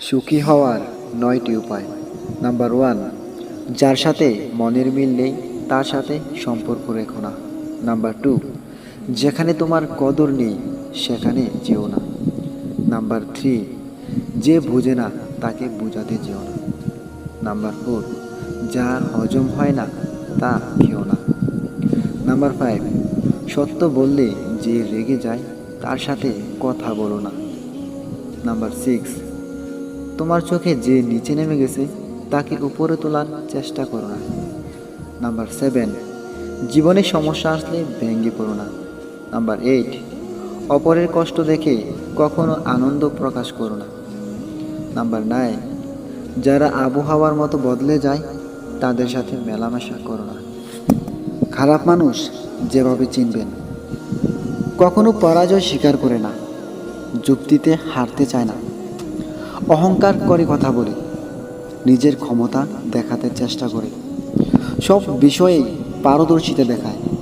সুখী হওয়ার নয়টি উপায়। নাম্বার ওয়ান, যার সাথে মনের মিল নেই, তার সাথে সম্পর্ক রেখো না। নাম্বার টু, যেখানে তোমার কদর নেই, সেখানে যেও না। নাম্বার থ্রি, যে বুঝে না, তাকে বোঝাতে যেও না। নাম্বার ফোর যা হজম হয় না, তা খেও না। নাম্বার ফাইভ, সত্য বললে যে রেগে যায়, তার সাথে কথা বলো না। নাম্বার সিক্স তোমার চোখে যে নিচে নেমে গেছে, তাকে উপরে তোলার চেষ্টা করো না। নাম্বার সেভেন, জীবনে সমস্যা আসলে ভেঙে পড়ো না। নাম্বার এইট, অপরের কষ্ট দেখে কখনো আনন্দ প্রকাশ করো না। নাম্বার নাইন, যারা আবহাওয়ার মতো বদলে যায়, তাদের সাথে মেলামেশা করো না। খারাপ মানুষ যেভাবে চিনবেন, কখনো পরাজয় স্বীকার করে না, যুক্তিতে হারতে চায় না। অহংকার করে কথা বলে। নিজের ক্ষমতা দেখাতে চেষ্টা করে। সব বিষয়েই পারদর্শিতা দেখায়।